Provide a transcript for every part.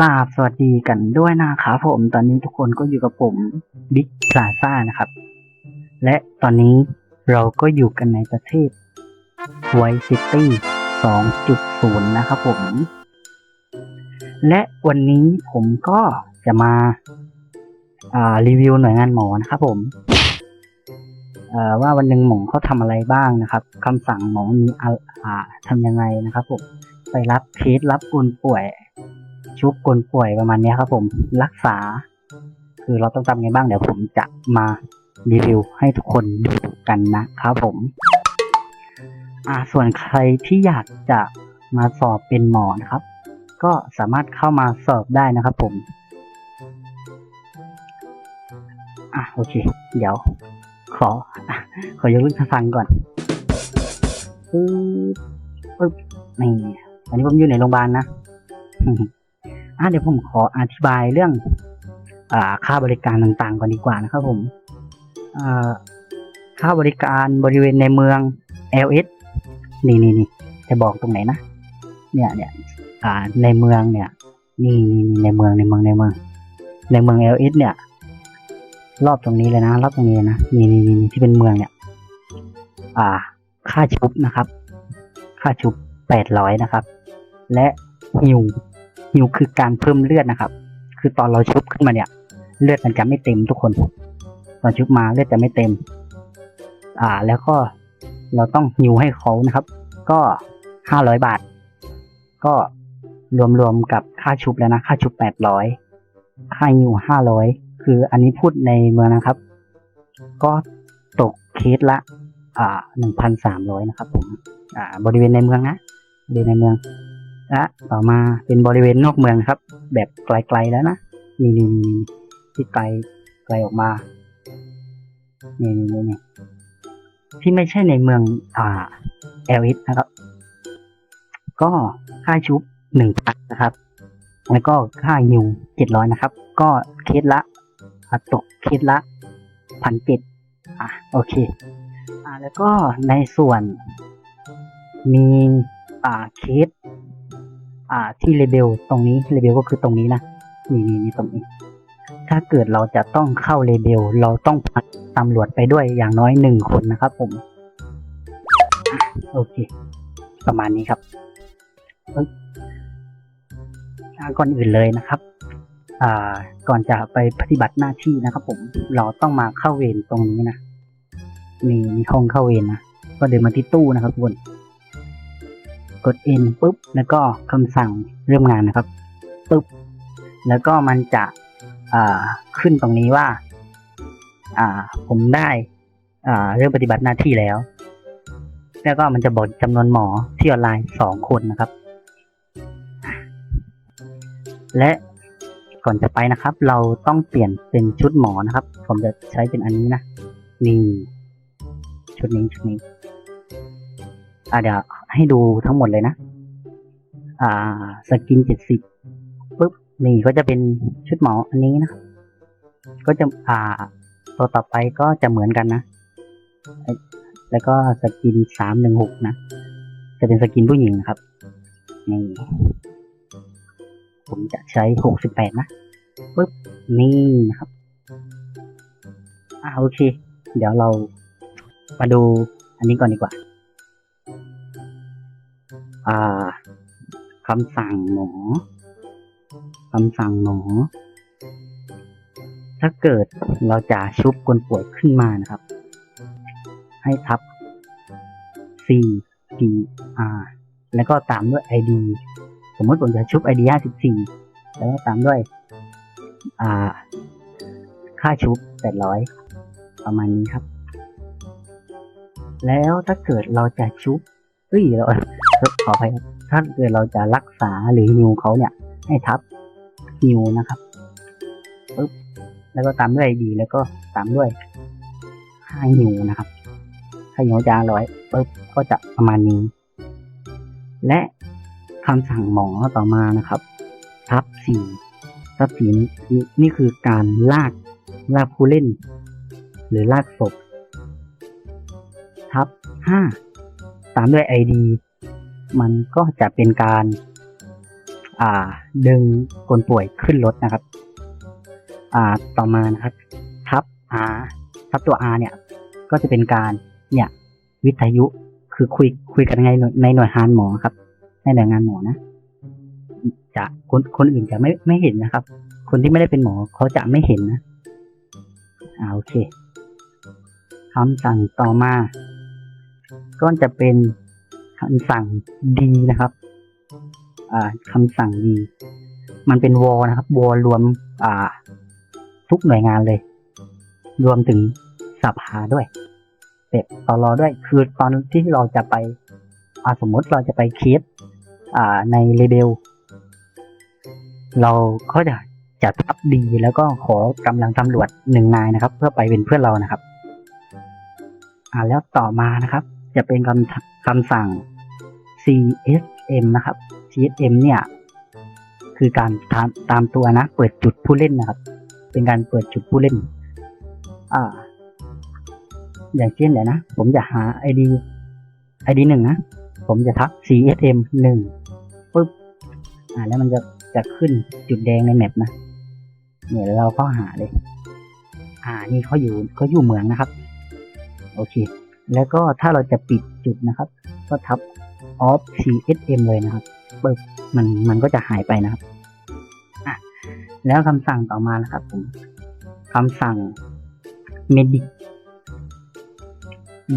กราบสวัสดีกันด้วยนะครับผมตอนนี้ทุกคนก็อยู่กับผมบิ๊กพลาซ่านะครับ และตอนนี้เราก็อยู่กันในประเทศไวซิตี้ 2.0 นะครับผม และวันนี้ผมก็จะมาารีวิวหน่วยงานหมอนะครับผมว่าวันหนึ่งหมอเขาทำอะไรบ้างนะครับคำสั่งหมอมีอะอ่าทำยังไงนะครับผมไปรับเคสรับคนป่วย ชุบคนป่วยประมาณนี้ครับผมรักษา คือเราต้องทำไงบ้างเดี๋ยวผมจะมารีวิวให้ทุกคนดูกันนะครับผม อ่าส่วนใครที่อยากจะมาสอบเป็นหมอนะครับ ก็สามารถเข้ามาสอบได้นะครับผม อะโอเค เดี๋ยว ขออขอยกลูกฟังก่อนปึ๊บปึ๊บนี่อันนี้ผมอยู่ในโรงพยาบาลนะ อะเดี๋ยวผมขออธิบายเรื่องอ่าค่าบริการต่างๆก่อนดีกว่านะครับผมอ่าค่าบริการบริเวณในเมือง LS นี่นี่นี่จะบอกตรงไหนนะ เนี่ยเนี่ยอ่าในเมืองเนี่ยนี่นี่นี่ในเมืองในเมืองในเมือง ในเมือง LS เนี่ย รอบตรงนี้เลยนะ รอบตรงนี้นะนี่นี่นี่ที่เป็นเมืองเนี่ย อ่า ค่าชุบนะครับ ค่าชุบแปดร้อยนะครับ และฮิว ฮิวคือการเพิ่มเลือดนะครับ คือตอนเราชุบขึ้นมาเนี่ย เลือดมันจะไม่เต็มทุกคน ตอนชุบมาเลือดจะไม่เต็ม อ่า แล้วก็เราต้องฮิวให้เขานะครับ ก็ห้าร้อยบาท ก็รวมๆกับค่าชุบแล้วนะค่าชุบแปดร้อยค่าฮิวห้าร้อยคืออันนี้พูดในเมืองนะครับ ก็ตกเคสละ อ่าหนึ่งพันสามร้อยนะครับผม อ่า บริเวณในเมืองนะบริเวณในเมือง และต่อมาเป็นบริเวณนอกเมืองครับ แบบไกลๆแล้วนะนี่นี่นี่ที่ไกลไกลออกมานี่นี่นี่นี่ที่ไม่ใช่ในเมืองอ่าเอลิสนะครับ ก็ค่าชุบหนึ่งพันนะครับ แล้วก็ค่ายิวเจ็ดร้อยนะครับ ก็เคสละอะตกเคสละพันเจ็ดอะโอเค อ่าแล้วก็ในส่วนมีอ่าเคส อ่าที่เลเบลตรงนี้เลเบลก็คือตรงนี้นะนี่นี่นี่ตรงนี้ ถ้าเกิดเราจะต้องเข้าเลเบลเราต้องพาตำรวจไปด้วยอย่างน้อยหนึ่งคนนะครับ ผมโอเค ประมาณนี้ครับก่อนอื่นเลยนะครับ อ่า ก่อนจะไปปฏิบัติหน้าที่นะครับ ผม เราต้องมาเข้าเวรตรงนี้นะ นี่มีห้องเข้าเวรนะก็เดินมาที่ตู้นะครับทุกคน ด N ปุ๊บ แล้วก็คำสั่งเริ่มงานนะครับปุ๊บ แล้วก็มันจะขึ้นตรงนี้ว่า ผมได้เริ่มปฏิบัติหน้าที่แล้ว แล้วก็มันจะบอกจำนวนหมอที่ออนไลน์สองคนนะครับ และก่อนจะไปนะครับ เราต้องเปลี่ยนเป็นชุดหมอนะครับ ผมจะใช้เป็นอันนี้นะนี่ชุดนี้ชุดนี้ อ่าเดี๋ยวให้ดูทั้งหมดเลยนะ อ่า สกินเจ็ดสิบปุ๊บ นี่ก็จะเป็นชุดหมออันนี้นะ ก็จะ อ่า ตัวต่อไปก็จะเหมือนกันนะ แล้วก็สกินสามหนึ่งหกนะ จะเป็นสกินผู้หญิงนะครับ นี่ ผมจะใช้หกสิบแปดนะปุ๊บ นี่นะครับ อ่าโอเค เดี๋ยวเรามาดูอันนี้ก่อนดีกว่า คำสั่งหมอคำสั่งหมอถ้าเกิดเราจะชุบคนป่วยขึ้นมานะครับ ให้ทับ C P R แล้วก็ตามด้วย ID สมมติผมจะชุบ ID 54 แล้วก็ตามด้วย อ่า ค่าชุบ 800 ประมาณนี้ครับ แล้วถ้าเกิดเราจะชุบเฮ้ยเรา ขออภัยถ้าเกิดเราจะรักษาหรือฮิวเขาเนี่ย ให้ทับฮิวนะครับปึ๊บแล้วก็ตามด้วยไอดีแล้วก็ตามด้วยค่าฮิวนะครับค่าฮิวจะร้อยปึ๊บก็จะประมาณนี้ และคำสั่งหมอต่อมานะครับ ทับสี่ทับสี่นี่นี่คือการลากลากผู้เล่น หรือลากศพทับห้าตามด้วย ID มันก็จะเป็นการอ่าดึงคนป่วยขึ้นรถนะครับ อ่าต่อมานะครับ ทับ R ทับตัว R เนี่ย ก็จะเป็นการเนี่ยวิทยุคือคุยคุยกันในในหน่วยงานหมอครับ ในหน่วยงานหมอนะจะคนคนอื่นจะไม่ไม่เห็นนะครับ คนที่ไม่ได้เป็นหมอเขาจะไม่เห็นนะอ่าโอเคคำสั่งต่อมา ก็จะเป็น คำสั่งดีนะครับ อ่าคำสั่งดีมันเป็นวอนะครับวอรวม อ่า ทุกหน่วยงานเลย รวมถึงสภาด้วยเสร็จตอรอด้วย คือตอนที่เราจะไปอาสมมติเราจะไปเคสอ่าในเลเบลเราก็จะจะทับดีแล้วก็ขอกำลังตำรวจหนึ่งนายนะครับ เพื่อไปเป็นเพื่อนเรานะครับ อ่าแล้วต่อมานะครับ จะเป็นคำคำสั่ง CSM นะครับ CSM เนี่ย คือการตามตามตัวนะ เปิดจุดผู้เล่นนะครับ เป็นการเปิดจุดผู้เล่น อ่า อย่างเช่นเดี๋ยวนะ ผมจะหา ID ID หนึ่งนะ ผมจะทัก CSM หนึ่งปุ๊บ อ่า แล้วมันจะจะขึ้นจุดแดงในแมปนะ เนี่ยเราก็หาเลย อ่า นี่เขาอยู่เขาอยู่เหมืองนะครับ โอเค แล้วก็ถ้าเราจะปิดจุดนะครับ ก็ทับ off CSM เลยนะครับปึ๊บมันมันก็จะหายไปนะครับอะแล้วคำสั่งต่อมานะครับผมคำสั่ง medic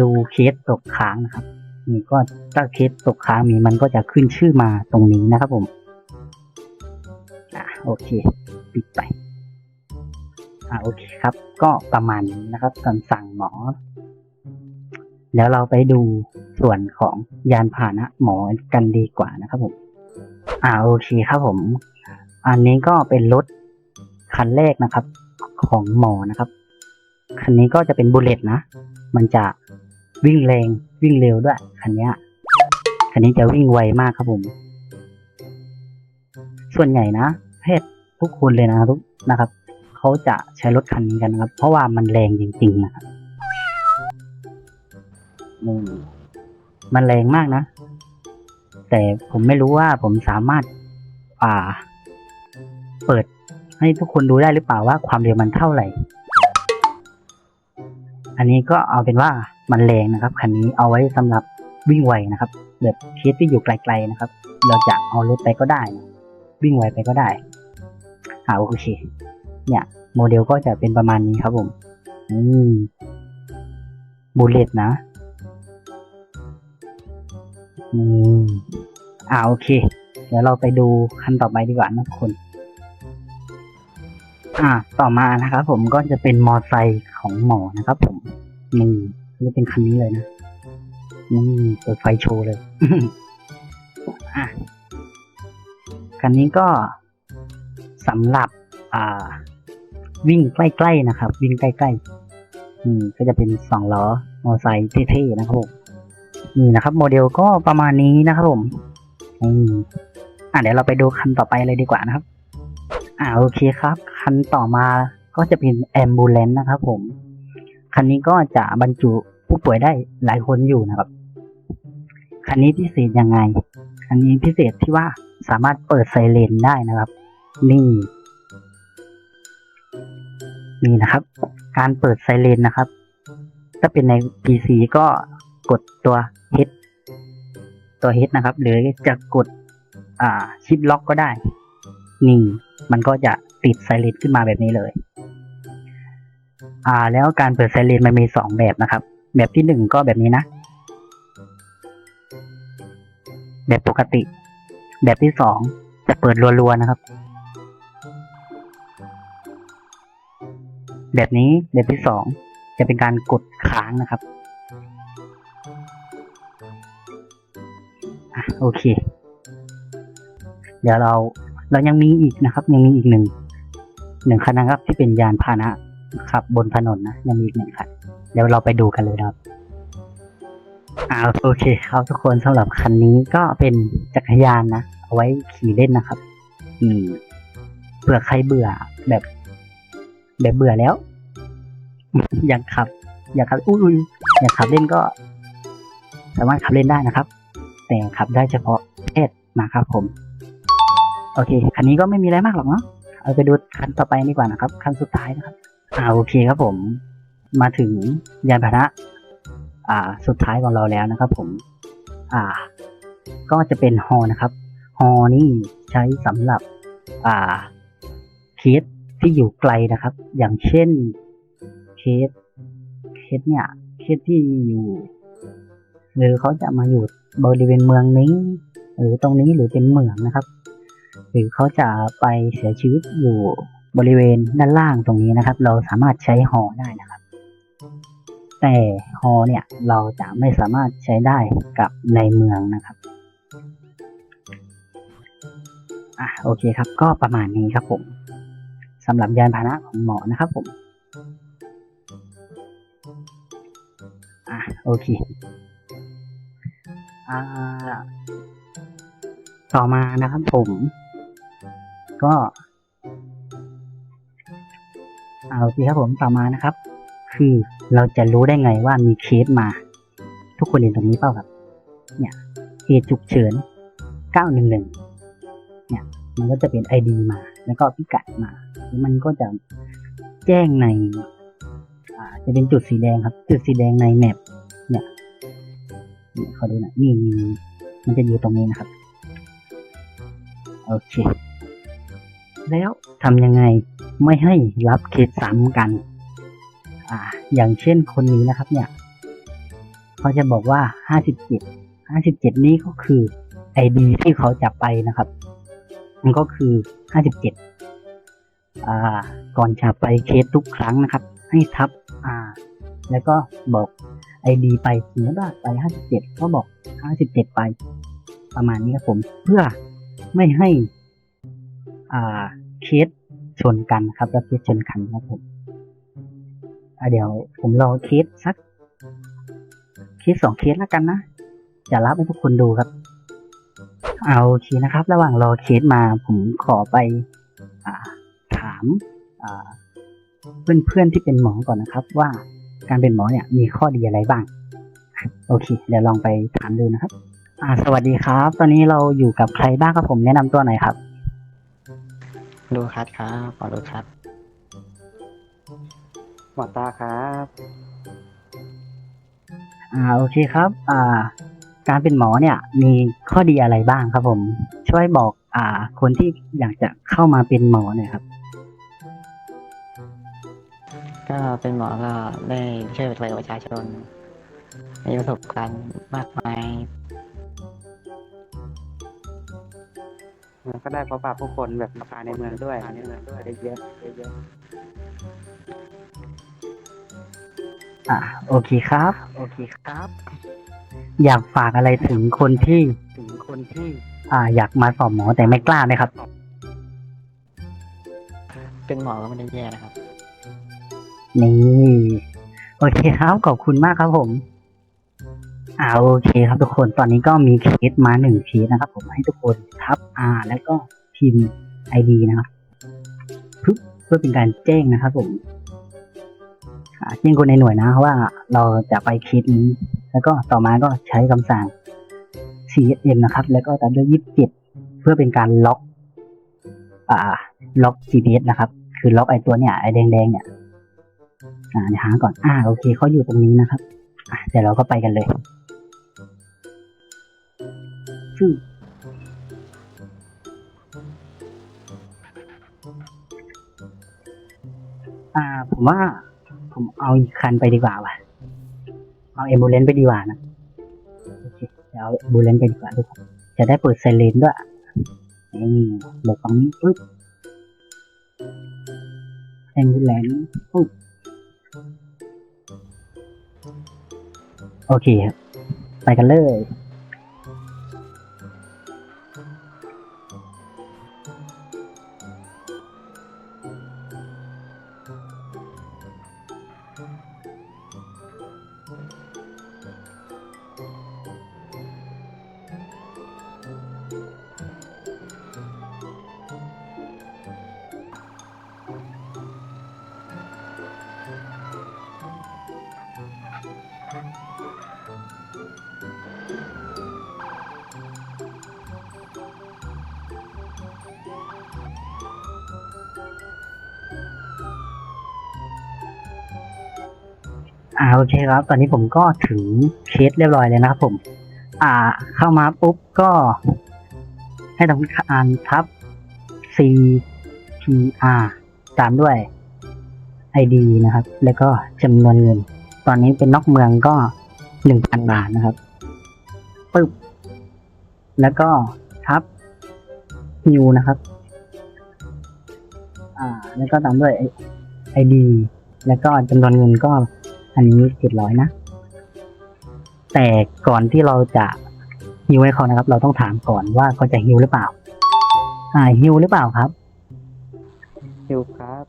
ดูเคสตกค้างนะครับนี่ก็ถ้าเคสตกค้างมีมันก็จะขึ้นชื่อมาตรงนี้นะครับผมอะโอเค ปิดไปอ่าโอเคครับ ก็ประมาณนี้นะครับคำสั่งหมอ แล้วเราไปดูส่วนของยานพาหนะหมอกันดีกว่านะครับผม อ่าโอเคครับผม อันนี้ก็เป็นรถคันแรกนะครับ ของหมอนะครับ คันนี้ก็จะเป็นบุลเลตนะ มันจะวิ่งแรงวิ่งเร็วด้วย คันนี้คันนี้จะวิ่งไวมากครับผม ส่วนใหญ่นะแพทย์ทุกคนเลยนะทุกนะครับเขาจะใช้รถคันนี้กันนะครับ เพราะว่ามันแรงจริง ๆ นะครับ นี่มันแรงมากนะ แต่ผมไม่รู้ว่าผมสามารถอ่า เปิดให้ทุกคนดูได้หรือเปล่าว่าความเร็วมันเท่าไหร่ อันนี้ก็เอาเป็นว่ามันแรงนะครับคันนี้เอาไว้สำหรับวิ่งไวนะครับ แบบเคสที่อยู่ไกลๆนะครับ เราจะเอารถไปก็ได้ วิ่งไวไปก็ได้อ่าโอเค เนี่ย โมเดลก็จะเป็นประมาณนี้ครับผม อืมบูเลตนะ อืมอ่าโอเค เดี๋ยวเราไปดูคันต่อไปดีกว่านะทุกคน อ่า ต่อมานะครับผมก็จะเป็นมอไซค์ของหมอนะครับ ผมนี่นี่เป็นคันนี้เลยนะนี่เปิดไฟโชว์เลยอะคันนี้ก็สำหรับ อ่า วิ่งใกล้ๆนะครับ วิ่งใกล้ๆอืมก็จะเป็นสองล้อมอไซค์เท่ๆนะครับผม นี่นะครับ โมเดลก็ประมาณนี้นะครับผมอืมอะเดี๋ยวเราไปดูคันต่อไปเลยดีกว่านะครับ อ่าโอเคครับ คันต่อมาก็จะเป็นแอมบูเลนนะครับผม คันนี้ก็จะบรรจุผู้ป่วยได้หลายคนอยู่นะครับ คันนี้พิเศษยังไง คันนี้พิเศษที่ว่าสามารถเปิดไซเรนได้นะครับ นี่ นี่นะครับ การเปิดไซเรนนะครับ ถ้าเป็นใน PC ก็กดตัว H ตัว H นะครับ หรือจะกดอ่าชิปล็อกก็ได้ นี่มันก็จะติดไซเรนขึ้นมาแบบนี้เลย อ่า แล้วการเปิดไซเรนมันมีสองแบบนะครับ แบบที่หนึ่งก็แบบนี้นะ แบบปกติ แบบที่สองจะเปิดรัวๆนะครับ แบบนี้แบบที่สองจะเป็นการกดค้างนะครับ อะโอเค เดี๋ยวเราเรายังมีอีกนะครับ ยังมีอีกหนึ่งหนึ่งคันนะครับที่เป็นยานพาหนะขับบนถนนนะยังมีอีกหนึ่งคันเดี๋ยวเราไปดูกันเลยนะครับอ่าโอเคครับทุกคนสำหรับคันนี้ก็เป็นจักรยานนะเอาไว้ขี่เล่นนะครับ อืมเผื่อใครเบื่อแบบ แบบเบื่อแล้ว อยากขับ อยากขับอุ้ยอยากขับเล่นก็ สามารถขับเล่นได้นะครับ แต่ขับได้เฉพาะเพศนะครับผม โอเค คันนี้ก็ไม่มีอะไรมากหรอกเนาะเอาไปดูคันต่อไปดีกว่านะครับ คันสุดท้ายนะครับ อ่าโอเคครับผม มาถึงยานพาหนะ อ่า สุดท้ายของเราแล้วนะครับ ผม อ่า ก็จะเป็นฮอนะครับฮอนี่ใช้สำหรับ อ่า เคสที่อยู่ไกลนะครับ อย่างเช่น เคส เคสเนี่ย เคสที่อยู่ หรือเขาจะมาอยู่ บริเวณเมืองนี้ หรือตรงนี้หรือเป็นเหมืองนะครับ หรือเขาจะไปเสียชีวิตอยู่บริเวณด้านล่างตรงนี้นะครับ เราสามารถใช้ฮอได้นะครับ แต่ฮอเนี่ยเราจะไม่สามารถใช้ได้กับในเมืองนะครับอะโอเคครับ ก็ประมาณนี้ครับผมสำหรับยานพาหนะของหมอนะครับผมอะโอเค ต่อมานะครับผม ก็เอาโอเครับผมต่อมานะครับ คือเราจะรู้ได้ไงว่ามีเคสมา ทุกคนเห็นตรงนี้เปล่าครับ เนี่ยเหตุฉุกเฉิน 911 เนี่ย มันก็จะเป็น ID มา แล้วก็พิกัดมาแล้วมันก็จะแจ้งในจะเป็นจุดสีแดงครับ จุดสีแดงในแมป ขาดูหนะนี่นี่นี่มันจะอยู่ตรงนี้นะครับ โอเค แล้วทำยังไงไม่ให้รับเคสซ้ำกัน อ่า อย่างเช่นคนนี้นะครับเนี่ย เขาจะบอกว่าห้าสิบเจ็ดห้าสิบเจ็ดนี้ก็คือไอดีที่เขาจะไปนะครับ มันก็คือห้าสิบเจ็ดอ่า ก่อนจะไปเคสทุกครั้งนะครับ ให้ทับ อ่า แล้วก็บอก ไอดีไปสมมติว่าไปห้าสิบเจ็ดก็บอกห้าสิบเจ็ดไป ประมาณนี้ครับผม เพื่อไม่ให้อ่าเคสชนกันครับแล้วเคสชนกันครับผมเดี๋ยวผมรอเคสสักเคสสองเคสแล้วกันนะ จะรับให้ทุกคนดูครับ เอาโอเคนะครับ ระหว่างรอเคสมาผมขอไปอ่าถามเพื่อนๆที่เป็นหมอก่อนนะครับว่า การเป็นหมอเนี่ยมีข้อดีอะไรบ้าง โอเค เดี๋ยวลองไปถามดูนะครับ อ่า สวัสดีครับ ตอนนี้เราอยู่กับใครบ้างครับผมแนะนำตัวหน่อยครับลูคัสครับขอลูคัสหมอตาครับ อ่า โอเคครับ อ่า การเป็นหมอเนี่ย มีข้อดีอะไรบ้างครับผม ช่วยบอก อ่า คนที่อยากจะเข้ามาเป็นหมอหน่อยครับ ก็เป็นหมอก็ได้ช่วยเหลือประชาชนมีประสบการณ์มากมายก็ได้พบปะผู้คนแบบภายในเมืองด้วยภายในเมืองด้วยได้เยอะได้เยอะอ่าโอเคครับ โอเคครับ อยากฝากอะไรถึงคนที่ถึงคนที่ อ่า อยากมาสอบหมอแต่ไม่กล้าไหมครับ เป็นหมอก็ไม่ได้แย่นะครับ นี่โอเคครับขอบคุณมากครับผมอ่าโอเคครับทุกคนตอนนี้ก็มีเคสมาหนึ่งเคสนะครับ ผมให้ทุกคนทับอ่าแล้วก็พิมพ์ไอดีนะครับเพื่อเพื่อเป็นการแจ้งนะครับ ผมแจ้งคนในหน่วยนะว่าเราจะไปเคสนี้ แล้วก็ต่อมาก็ใช้คำสั่ง CSM นะครับ แล้วก็ตามด้วยยี่สิบเจ็ดเพื่อเป็นการล็อก อ่า ล็อก GPS นะครับ คือล็อกไอตัวเนี่ยไอแดงๆเนี่ย อ่าเดี๋ยวหาก่อน อ่า โอเคเขาอยู่ตรงนี้นะครับ อะเดี๋ยวเราก็ไปกันเลยซึ่งอ่า ผมว่า ผมเอาอีกคันไปดีกว่าว่ะ เอาเอมบูเลนไปดีกว่านะโอเคเดี๋ยวเอาเอมบูเลนไปดีกว่าทุกคนจะได้เปิดไซเรนด้วยนี่เดี๋ยวตรงนี้ปึ๊บเอมบูเลนปึ๊บ โอเคครับไปกันเลย อ่าโอเคครับ ตอนนี้ผมก็ถึงเคสเรียบร้อยเลยนะครับผม อ่า เข้ามาปุ๊บก็ ให้ทำการทับ C P R ตามด้วย ID นะครับ แล้วก็จำนวนเงิน ตอนนี้เป็นนอกเมืองก็หนึ่งพันบาทนะครับปึ๊บ แล้วก็ทับ New นะครับ อ่า แล้วก็ตามด้วย ID แล้วก็จำนวนเงินก็ อันนี้เจ็ดร้อยนะ แต่ก่อนที่เราจะฮิวให้เขานะครับ เราต้องถามก่อนว่าเขาจะฮิวหรือเปล่า อ่าฮิวหรือเปล่าครับ ฮิวครับ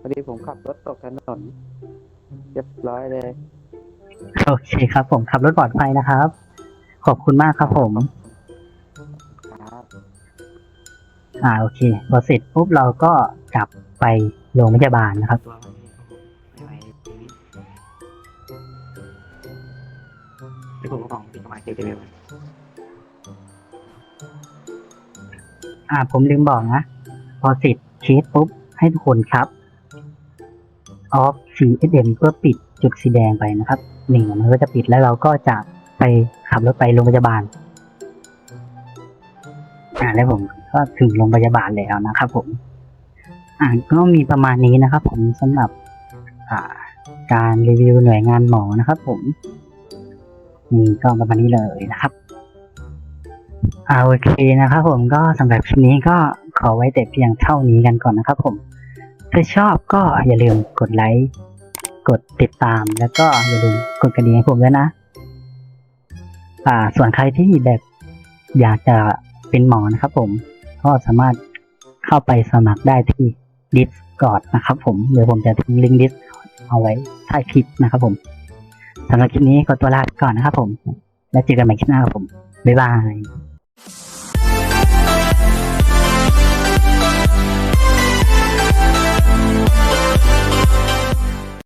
พอดีผมขับรถตกถนนเรียบร้อยเลย โอเคครับ ผมขับรถปลอดภัยนะครับ ขอบคุณมากครับผม ครับ อ่าโอเคพอเสร็จปุ๊บเราก็กลับไปโรงพยาบาลนะครับ ที่ผมก็ของปิดมาเจอเจออ่าผมลืมบอกนะ พอเสร็จเคสปุ๊บ ให้ทุกคนครับ ออฟ CSM เพื่อปิดจุดสีแดงไปนะครับหนึ่งมันก็จะปิดแล้วเราก็จะไปขับรถไปโรงพยาบาล อ่าแล้วผมก็ถึงโรงพยาบาลแล้วนะครับผม อ่าก็มีประมาณนี้นะครับผมสำหรับ อ่า การรีวิวหน่วยงานหมอนะครับผม นี่ก็ประมาณนี้เลยนะครับอ่าโอเคนะครับผมก็สำหรับคลิปนี้ก็ขอไว้แต่เพียงเท่านี้กันก่อนนะครับผม ถ้าชอบก็อย่าลืมกดไลค์ กดติดตามแล้วก็อย่าลืมกดกระดิ่งให้ผมด้วยนะ อ่า ส่วนใครที่แบบอยากจะเป็นหมอนะครับผม ก็สามารถเข้าไปสมัครได้ที่ Discord นะครับผมเดี๋ยวผมจะทิ้งลิงก์ Discord เอาไว้ใต้คลิปนะครับผม สำหรับคลิปนี้ขอตัวลาไปก่อนนะครับผม แล้วเจอกันใหม่คลิปหน้าครับผม บ๊ายบาย